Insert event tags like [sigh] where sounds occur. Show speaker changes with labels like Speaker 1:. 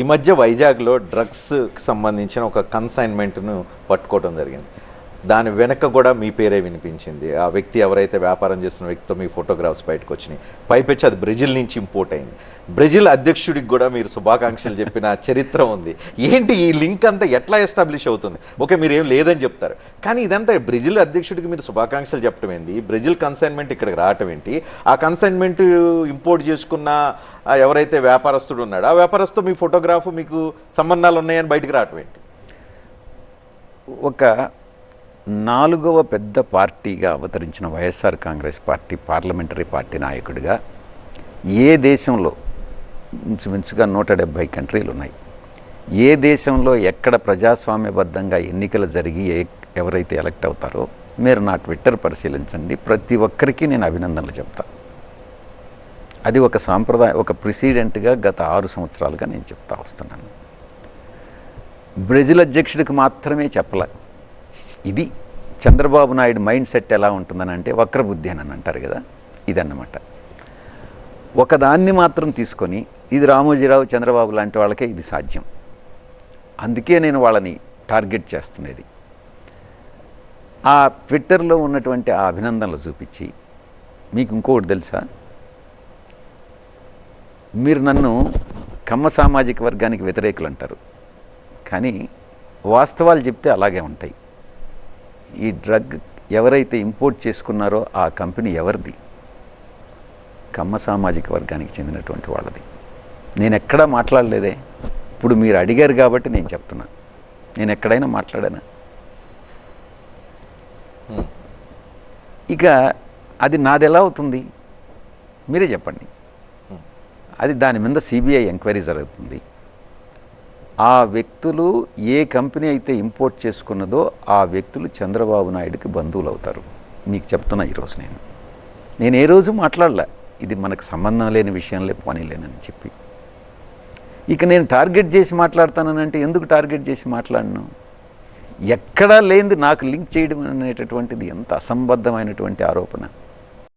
Speaker 1: ఈ మధ్య వైజాగ్లో డ్రగ్స్కి సంబంధించిన ఒక కన్సైన్మెంట్ను పట్టుకోవడం జరిగింది. దాని వెనక కూడా మీ పేరే వినిపించింది. ఆ వ్యక్తి ఎవరైతే వ్యాపారం చేస్తున్న వ్యక్తితో మీ ఫోటోగ్రాఫ్స్ బయటకు వచ్చినాయి. పైపెచ్చి అది బ్రెజిల్ నుంచి ఇంపోర్ట్ అయింది. బ్రెజిల్ అధ్యక్షుడికి కూడా మీరు శుభాకాంక్షలు చెప్పిన [laughs] చరిత్ర ఉంది. ఏంటి ఈ లింక్ అంతా ఎట్లా ఎస్టాబ్లిష్ అవుతుంది? ఓకే మీరు ఏం లేదని చెప్తారు. కానీ ఇదంతా బ్రెజిల్ అధ్యక్షుడికి మీరు శుభాకాంక్షలు చెప్పడం ఏంది బ్రెజిల్ కన్సైన్మెంట్ ఇక్కడికి రావటం ఏంటి? ఆ కన్సైన్మెంట్ ఇంపోర్ట్ చేసుకున్న ఎవరైతే వ్యాపారస్తుడు ఉన్నాడో ఆ వ్యాపారస్తు మీ ఫోటోగ్రాఫ్ మీకు సంబంధాలు ఉన్నాయని బయటకు రావటం ఏంటి?
Speaker 2: ఒక నాలుగవ పెద్ద పార్టీగా అవతరించిన YSR Congress party parliamentary party నాయకుడిగా ఏ దేశంలో ఇంచుమించుగా నూట డెబ్భై కంట్రీలు ఉన్నాయి? ఏ దేశంలో ఎక్కడ ప్రజాస్వామ్యబద్ధంగా ఎన్నికలు జరిగి ఏ ఎవరైతే ఎలక్ట్ అవుతారో మీరు నా ట్విట్టర్ పరిశీలించండి. ప్రతి ఒక్కరికి నేను అభినందనలు చెప్తా. అది ఒక సాంప్రదాయ ఒక ప్రెసిడెంట్గా గత ఆరు సంవత్సరాలుగా నేను చెప్తా వస్తున్నాను. బ్రెజిల్ అధ్యక్షుడికి మాత్రమే చెప్పలే. ఇది చంద్రబాబు నాయుడు మైండ్ సెట్ ఎలా ఉంటుందని అంటే వక్రబుద్ధి అని అంటారు కదా ఇదన్నమాట. ఒకదాన్ని మాత్రం తీసుకొని ఇది రామోజీరావు చంద్రబాబు లాంటి వాళ్ళకే ఇది సాధ్యం. అందుకే నేను వాళ్ళని టార్గెట్ చేస్తున్నది. ఆ ట్విట్టర్లో ఉన్నటువంటి ఆ అభినందనలు చూపించి మీకు ఇంకొకటి తెలుసా? మీరు నన్ను కమ్మ సామాజిక వర్గానికి వ్యతిరేకులు అంటారు. కానీ వాస్తవాలు చెప్తే అలాగే ఉంటాయి. ఈ డ్రగ్ ఎవరైతే ఇంపోర్ట్ చేసుకున్నారో ఆ కంపెనీ ఎవరిది? కమ్మ సామాజిక వర్గానికి చెందినటువంటి వాళ్ళది. నేను ఎక్కడా మాట్లాడలేదే. ఇప్పుడు మీరు అడిగారు కాబట్టి నేను చెప్తున్నా. నేను ఎక్కడైనా మాట్లాడానా ఇక అది నాది ఎలా అవుతుంది? మీరే చెప్పండి. అది దాని మీద సిబిఐ ఎంక్వైరీ జరుగుతుంది. ఆ వ్యక్తులు ఏ కంపెనీ అయితే ఇంపోర్ట్ చేసుకున్నదో ఆ వ్యక్తులు చంద్రబాబు నాయుడుకి బంధువులు అవుతారు మీకు చెప్తున్నా ఈరోజు నేను. నేను ఏ రోజు మాట్లాడలే. ఇది మనకు సంబంధం లేని విషయంలో పోనీలేనని చెప్పి. ఇక నేను టార్గెట్ చేసి మాట్లాడతానంటే ఎందుకు టార్గెట్ చేసి మాట్లాడను? ఎక్కడా లేనిది నాకు లింక్ చేయడం అనేటటువంటిది ఎంత అసంబద్ధమైనటువంటి ఆరోపణ.